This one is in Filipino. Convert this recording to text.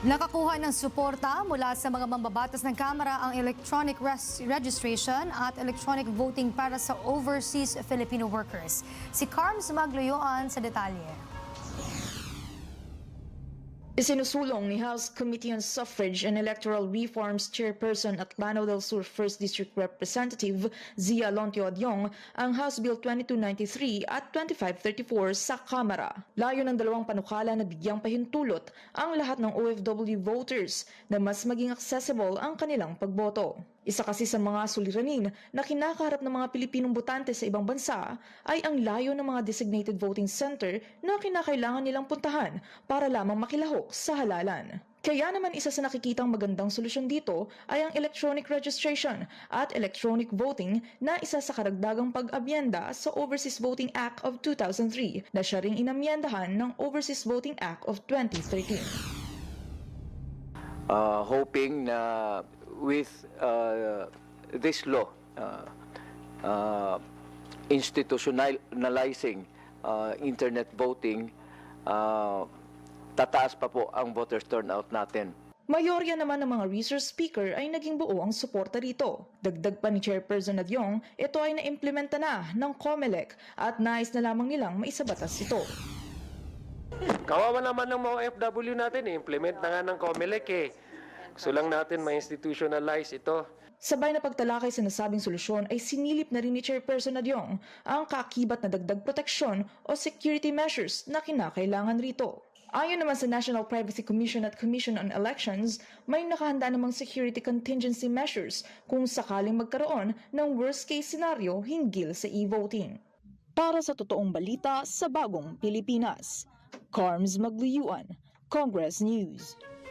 Nakakuha ng suporta mula sa mga mambabatas ng Kamara ang electronic res- registration at electronic voting para sa overseas Filipino workers. Si Carms Magluyuan sa detalye. Isinusulong ni House Committee on Suffrage and Electoral Reforms Chairperson at Lanao del Sur 1st District Representative Zia Lontio Adyong ang House Bill 2293 at 2534 sa Kamara. Layo ng dalawang panukala na bigyang pahintulot ang lahat ng OFW voters na mas maging accessible ang kanilang pagboto. Isa kasi sa mga suliranin na kinakaharap ng mga Pilipinong botante sa ibang bansa ay ang layo ng mga designated voting center na kinakailangan nilang puntahan para lamang makilahok sa halalan. Kaya naman isa sa nakikitang magandang solusyon dito ay ang electronic registration at electronic voting na isa sa karagdagang pag-abyenda sa Overseas Voting Act of 2003 na siya ring inamyendahan ng Overseas Voting Act of 2013. uh, hoping na with uh, this law, uh, uh, institutionalizing uh, internet voting, uh, tataas pa po ang voters turnout natin. Mayorya naman ng mga resource speaker ay naging buo ang suporta rito. Dagdag pa ni Chairperson Adyong, ito ay naimplementa na ng COMELEC at nais na lamang nilang maisabatas ito. Kawawa naman ng mga FW natin, implement na nga ng COMELEC eh. Gusto lang natin ma-institutionalize ito. Sabay na pagtalakay sa nasabing solusyon ay sinilip na rin ni Chairperson Adyong ang kakibat na dagdag proteksyon o security measures na kinakailangan rito. Ayon naman sa National Privacy Commission at Commission on Elections, may nakahanda namang security contingency measures kung sakaling magkaroon ng worst-case scenario hinggil sa e-voting. Para sa totoong balita sa bagong Pilipinas, Carms Magluyuan, Congress News.